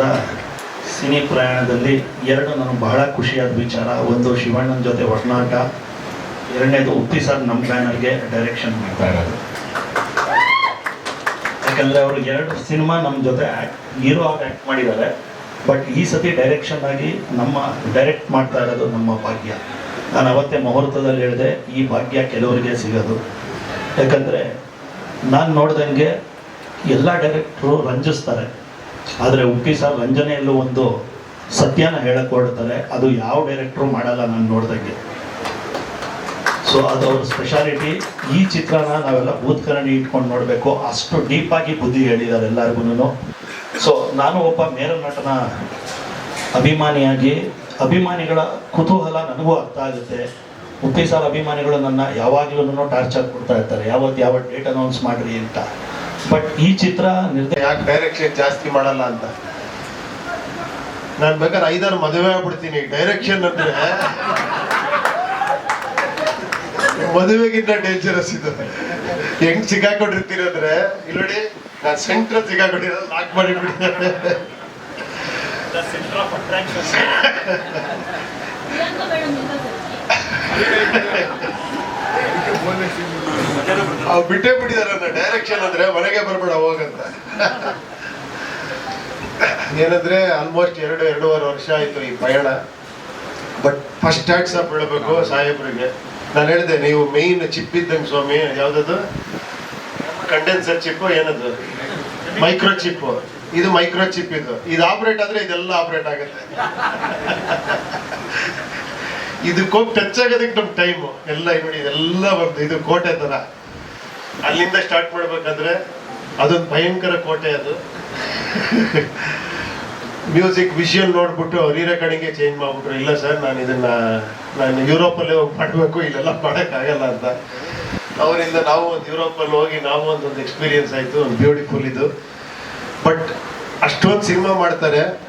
ವರ್ಷದ ಸಿನಿ ಪ್ರಯಾಣದಲ್ಲಿ ಎರಡು ನನಗೆ ಬಹಳ ಖುಷಿಯಾದ ವಿಚಾರ. ಒಂದು ಶಿವಣ್ಣನ ಜೊತೆ ಒಡನಾಟ ಎರಡನೇದು ಉಪ್ಪಿ ಸರ್ ನಮ್ಮ ಬ್ಯಾನರ್ಗೆ ಡೈರೆಕ್ಷನ್ ಮಾಡ್ತಾ ಇರೋದು. ಯಾಕಂದರೆ ಅವರು ಎರಡು ಸಿನಿಮಾ ನಮ್ಮ ಜೊತೆ ಹೀರೋ ಆಗಿ ಆ್ಯಕ್ಟ್ ಮಾಡಿದ್ದಾರೆ. ಬಟ್ ಈ ಸತಿ ಡೈರೆಕ್ಷನ್ ಆಗಿ ನಮ್ಮ ಡೈರೆಕ್ಟ್ ಮಾಡ್ತಾ ಇರೋದು ನಮ್ಮ ಭಾಗ್ಯ. ನಾನು ಅವತ್ತೇ ಮುಹೂರ್ತದಲ್ಲಿ ಹೇಳಿದೆ, ಈ ಭಾಗ್ಯ ಕೆಲವರಿಗೆ ಸಿಗೋದು. ಯಾಕಂದರೆ ನಾನು ನೋಡ್ದಂಗೆ ಎಲ್ಲ ಡೈರೆಕ್ಟ್ರು ರಂಜಿಸ್ತಾರೆ. ಆದರೆ ಉಪ್ಪಿ ಸರ್ ರಂಜನೆಯಲ್ಲೂ ಒಂದು ಸತ್ಯನ ಹೇಳಕ್ ಅದು ಯಾವ ಡೈರೆಕ್ಟ್ರು ಮಾಡಲ್ಲ ನಾನು ನೋಡ್ದಂಗೆ. ಸೊ ಅದು ಅವ್ರ ಸ್ಪೆಷಾಲಿಟಿ ಈ ಚಿತ್ರನ ನಾವೆಲ್ಲ ಭೂತ್ಕರಣಿ ಇಟ್ಕೊಂಡು ನೋಡಬೇಕು. ಅಷ್ಟು ಡೀಪಾಗಿ ಬುದ್ಧಿ ಹೇಳಿದ್ದಾರೆ ಎಲ್ಲರಿಗೂ ಸೊ ನಾನು ಒಬ್ಬ ಮೇರು ನಟನ ಅಭಿಮಾನಿಯಾಗಿ, ಅಭಿಮಾನಿಗಳ ಕುತೂಹಲ ನನಗೂ ಅರ್ಥ ಆಗುತ್ತೆ. ಉಪ್ಪಿ ಸಾರ್ ಅಭಿಮಾನಿಗಳು ನನ್ನ ಯಾವಾಗಲೂ ಟಾರ್ಚರ್ ಕೊಡ್ತಾ ಇರ್ತಾರೆ. ಯಾವತ್ತು ಯಾವ ಡೇಟ್ ಅನೌನ್ಸ್ ಮಾಡ್ರಿ ಅಂತ. ಬಟ್ ಈ ಚಿತ್ರ ನಿರ್ದೇಶ ಯಾಕೆ ಡೈರೆಕ್ಷನ್ ಜಾಸ್ತಿ ಮಾಡಲ್ಲ ಅಂತ? ನಾನು ಬೇಕಾದ್ರೆ ಐದಾರು ಮದುವೆ ಆಗ್ಬಿಡ್ತೀನಿ. ಡೈರೆಕ್ಷನ್ ಅಂದ್ರೆ ಮದುವೆಗಿಂತ ಡೇಂಜರಸ್ ಇದು. ಹೆಂಗ್ ಸಿಗಾಕೊಂಡಿರ್ತೀರ ಅಂದ್ರೆ ಇಲ್ಲಿ ನೋಡಿ ನಾನ್ ಸೆಂಟ್ರ್ ಸಿಕ್ಕಾಕೊಂಡಿರೋದು ಲಾಕ್ ಮಾಡಿಬಿಟ್ಟಿದ್ದಾರೆ. ಬಿಟ್ಟೇ ಬಿಟ್ಟಿದಾರೆ ಡೈರೆಕ್ಷನ್ ಅಂದ್ರೆ ಮನೆಗೆ ಬರ್ಬೇಡ, ಹೋಗಂತ. ಏನಂದ್ರೆ ಆಲ್ಮೋಸ್ಟ್ ಎರಡು, ಎರಡೂವರೆ ವರ್ಷ ಆಯ್ತು ಈ ಪಯಣ. ಬಟ್ ಫಸ್ಟ್ ಟ್ಯಾಕ್ಸ್ ಆಫ್ ಹೇಳಬೇಕು ಸಾಹೇಬ್ರಿಗೆ. ನಾನು ಹೇಳಿದೆ, ನೀವು ಮೇಯ್ನ್ ಚಿಪ್ ಇದ್ದಂಗೆ ಸ್ವಾಮಿ, ಯಾವ್ದದು? ಕಂಡೆನ್ಸರ್ ಚಿಪ್ ಏನದು? ಮೈಕ್ರೋ ಚಿಪ್ ಇದು ಮೈಕ್ರೋ ಚಿಪ್ ಇದು. ಇದು ಆಪರೇಟ್ ಆದ್ರೆ ಇದೆಲ್ಲ ಆಪರೇಟ್ ಆಗುತ್ತೆ. ಇದು ಕೋಟ್ ಟಚ್ ಆಗೋದಕ್ಕೆ ನಮ್ ಟೈಮು ಎಲ್ಲ ನೋಡಿ ಇದೆಲ್ಲ ಬರ್ತದೆ ಇದು ಕೋಟೆ ತರ ಅಲ್ಲಿಂದ ಸ್ಟಾರ್ಟ್ ಮಾಡ್ಬೇಕಾದ್ರೆ ಅದೊಂದು ಭಯಂಕರ ಕೋಟೆ ಅದು. ಮ್ಯೂಸಿಕ್ ವಿಷುವಲ್ ನೋಡ್ಬಿಟ್ಟು ರೀ ಕಡೆಗೆ ಚೇಂಜ್ ಮಾಡ್ಬಿಟ್ರು. ಇಲ್ಲ ಸರ್ ನಾನು ಇದನ್ನ, ನಾನು ಯುರೋಪಲ್ಲೇ ಹೋಗಿ ಮಾಡಬೇಕು, ಇಲ್ಲೆಲ್ಲ ಮಾಡೋಕ್ಕಾಗಲ್ಲ ಅಂತ. ಅವರಿಂದ ನಾವು ಒಂದು ಯುರೋಪಲ್ಲಿ ಹೋಗಿ ನಾವು ಒಂದೊಂದು ಎಕ್ಸ್ಪೀರಿಯನ್ಸ್ ಆಯಿತು, ಒಂದು ಬ್ಯೂಟಿಫುಲ್ ಇದು. ಬಟ್ ಅಷ್ಟೊಂದು ಸಿನಿಮಾ ಮಾಡ್ತಾರೆ,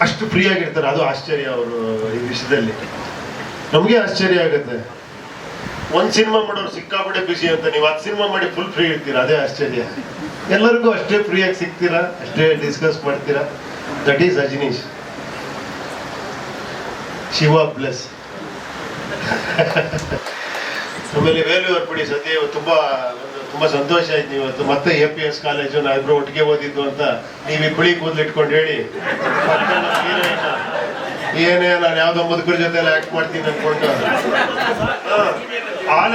ಅಷ್ಟು ಫ್ರೀ ಆಗಿರ್ತಾರೆ. ಅದು ಆಶ್ಚರ್ಯ ಅವರು ಈ ವಿಷಯದಲ್ಲಿ. ನಮಗೆ ಆಶ್ಚರ್ಯ ಆಗುತ್ತೆ. ಒಂದ್ ಸಿನಿಮಾ ಮಾಡೋರು ಸಿಕ್ಕಾಪಟ್ಟೆ ಬಿಸಿ ಅಂತ ನೀವು ಹತ್ತು ಸಿನಿಮಾ ಮಾಡಿ ಫುಲ್ ಫ್ರೀ ಇರ್ತೀರಾ? ಅದೇ ಆಶ್ಚರ್ಯ. ಎಲ್ಲರಿಗೂ ಅಷ್ಟೇ ಫ್ರೀಯಾಗಿ ಸಿಗ್ತೀರಾ? ಅಷ್ಟೇ ಡಿಸ್ಕಸ್ ಮಾಡ್ತೀರಾ? That is Ajaneesh. Shiva plus ಆಮೇಲೆ ವೇಲು ಬಿಡಿ ಸದ್ಯ ತುಂಬಾ ತುಂಬಾ ಸಂತೋಷ ಆಯ್ತು ಇವತ್ತು. ಮತ್ತೆ ಎ ಪಿ ಎಸ್ ಕಾಲೇಜು ನಾವಿಬ್ರು ಒಟ್ಟಿಗೆ ಓದಿದ್ದು ಅಂತ ನೀವು ಈ ಕುಳಿ ಕೂದಲು ಇಟ್ಕೊಂಡು ಹೇಳಿ ಏನೇ ನಾನು ಯಾವ್ದೋ ಮುದುಕರ ಜೊತೆ ಆಕ್ಟ್ ಮಾಡ್ತೀನಿ ಅನ್ಕೊಂಡು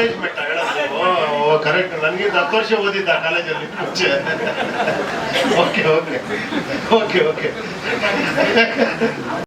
ಕಾಲೇಜ್ ಮೆಟ್ಟ ಹೇಳೋದು ಕರೆಕ್ಟ್ ನನಗೆ ಹತ್ತು ವರ್ಷ ಓದಿದ್ದ ಕಾಲೇಜಲ್ಲಿ ಮುಂಚೆ. Okay okay okay okay